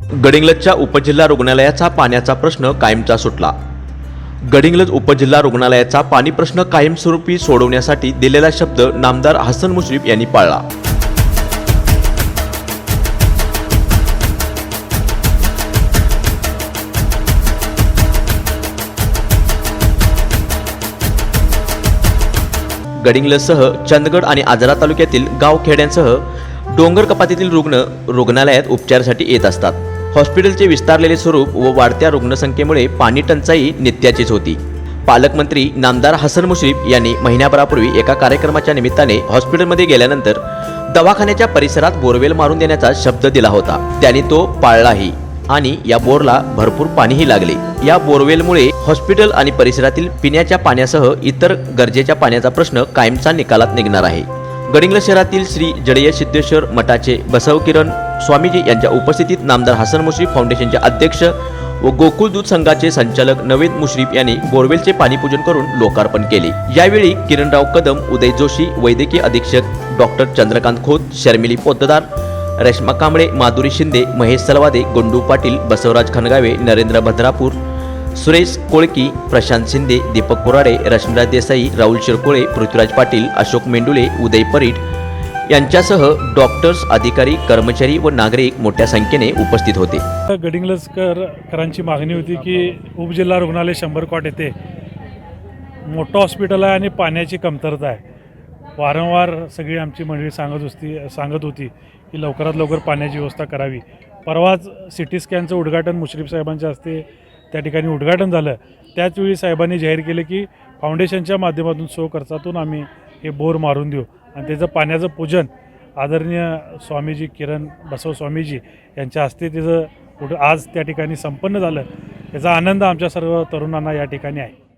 गडिंग्लजच्या उपजिल्हा रुग्णालयाचा पाण्याचा प्रश्न कायमचा सुटला. गडिंग्लज उपजिल्हा रुग्णालयाचा पाणी प्रश्न कायमस्वरूपी सोडवण्यासाठी दिलेला शब्द नामदार हसन मुश्रीफ यांनी पाळला. गडिंग्लजसह चंदगड आणि आजरा तालुक्यातील गावखेड्यांसह डोंगर कपातीतील रुग्ण रुग्णालयात उपचारासाठी येत असतात. हॉस्पिटलचे विस्तारलेले स्वरूप व वाढत्या रुग्णसंख्येमुळे पाणी टंचाई नित्याचीच होती. पालकमंत्री नामदार हसन मुश्रीफ यांनी महिन्याभरापूर्वी एका कार्यक्रमाच्या निमित्ताने हॉस्पिटलमध्ये गेल्यानंतर दवाखान्याच्या परिसरात बोरवेल मारून देण्याचा शब्द दिला होता. त्यांनी तो पाळलाही आणि या बोरला भरपूर पाणीही लागले. या बोरवेलमुळे हॉस्पिटल आणि परिसरातील पिण्याच्या पाण्यासह इतर गरजेच्या पाण्याचा प्रश्न कायमचा निकालात निघणार आहे. गडिंग्ल शहरातील श्री जडय सिद्धेश्वर मठाचे बसवकिरण स्वामीजी यांच्या उपस्थितीत नामदार हसन मुश्रीफ फाउंडेशनचे अध्यक्ष व गोकुळ दूध संघाचे संचालक नवेद मुश्रीफ यांनी बोरवेलचे पाणीपूजन करून लोकार्पण केले. यावेळी किरणराव कदम उदय जोशी वैद्यकीय अधीक्षक डॉक्टर चंद्रकांत खोत शर्मिली पोतदार रेश्मा कांबळे माधुरी शिंदे महेश सलवादे गोंडू पाटील बसवराज खनगावे नरेंद्र भद्रापूर सुरेश कोळकी प्रशांत शिंदे दीपक कोराडे रश्मीराज देसाई राहुल शिरकोळे पृथ्वीराज पाटील अशोक मेंडुले उदय परीट यांच्यासह डॉक्टर्स अधिकारी कर्मचारी व नागरिक मोठ्या संख्येने उपस्थित होते. गडिंगलजकरांची मागणी होती की उपजिल्हा रुग्णालय शंभर कॉट येथे मोठं हॉस्पिटल आहे आणि पाण्याची कमतरता आहे. वारंवार सगळी आमची मंडळी सांगत होती सांगत होती की लवकरात लवकर पाण्याची व्यवस्था करावी. परवाच सी टी स्कॅनचं उद्घाटन मुश्रीफ साहेबांच्या हस्ते त्या ठिकाणी उद्घाटन झालं. त्याचवेळी साहेबांनी जाहीर केले की फाउंडेशनच्या माध्यमातून सो खर्चातून आम्ही हे बोर मारून देऊ. आणि त्याचं पाण्याचं पूजन आदरणीय स्वामीजी किरण बसव स्वामीजी यांच्या हस्ते त्याचं कुठं आज त्या ठिकाणी संपन्न झालं. याचा आनंद आमच्या सर्व तरुणांना या ठिकाणी आहे.